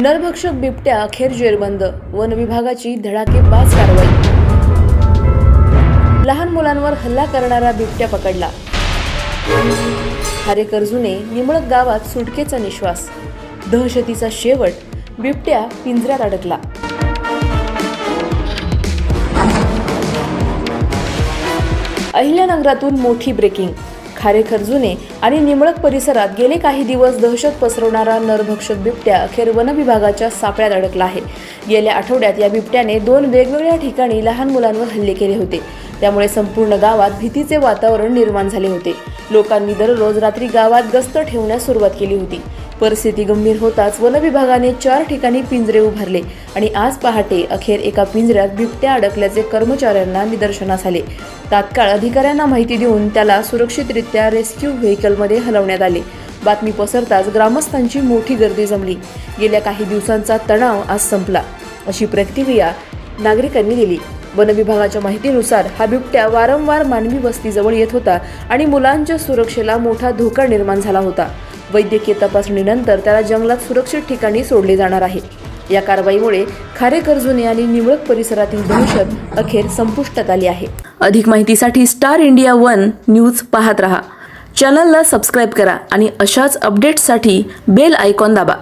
नरभक्षक बिबट्या अखेर जेरबंद. वन विभागाची धडाकेबाज कारवाई. लहान मुलांवर हल्ला करणारा बिबट्या पकडला. हारेकर्जूने निमळक गावात सुटकेचा निश्वास. दहशतीचा शेवट बिबट्या पिंजऱ्यात अडकला. अहिल्यानगरातून मोठी ब्रेकिंग खारेखर्जुने आणि निमळक परिसरात गेले काही दिवस दहशत पसरवणारा नरभक्षक बिबट्या अखेर वन विभागाच्या सापळ्यात अडकला आहे. गेल्या आठवड्यात या बिबट्याने दोन वेगवेगळ्या ठिकाणी लहान मुलांवर हल्ले केले होते. त्यामुळे संपूर्ण गावात भीतीचे वातावरण निर्माण झाले होते. लोकांनी दररोज रात्री गावात गस्त ठेवण्यास सुरुवात केली होती. परिस्थिती गंभीर होताच वनविभागाने चार ठिकाणी पिंजरे उभारले आणि आज पहाटे अखेर एका पिंजऱ्यात बिबट्या अडकल्याचे कर्मचाऱ्यांना निदर्शनास आले. तात्काळ अधिकाऱ्यांना माहिती देऊन त्याला सुरक्षितरित्या रेस्क्यू व्हेकलमध्ये हलवण्यात आले. बातमी पसरताच ग्रामस्थांची मोठी गर्दी जमली. गेल्या काही दिवसांचा तणाव आज संपला. अशी प्रतिक्रिया नागरिकांनी दिली. वनविभागाच्या माहितीनुसार हा बिबट्या वारंवार मानवी वस्तीजवळ येत होता आणि मुलांच्या सुरक्षेला मोठा धोका निर्माण झाला होता. वैद्यकीय तपासणीनंतर त्याला जंगलात सुरक्षित ठिकाणी सोडले जाणार आहे. या कारवाईमुळे खारेकर्जुने आणि निवळक परिसरातील दहशत अखेर संपुष्टात आली आहे. अधिक माहितीसाठी स्टार इंडिया वन न्यूज पाहत रहा. चॅनलला सबस्क्राईब करा आणि अशाच अपडेट्ससाठी बेल आयकॉन दाबा.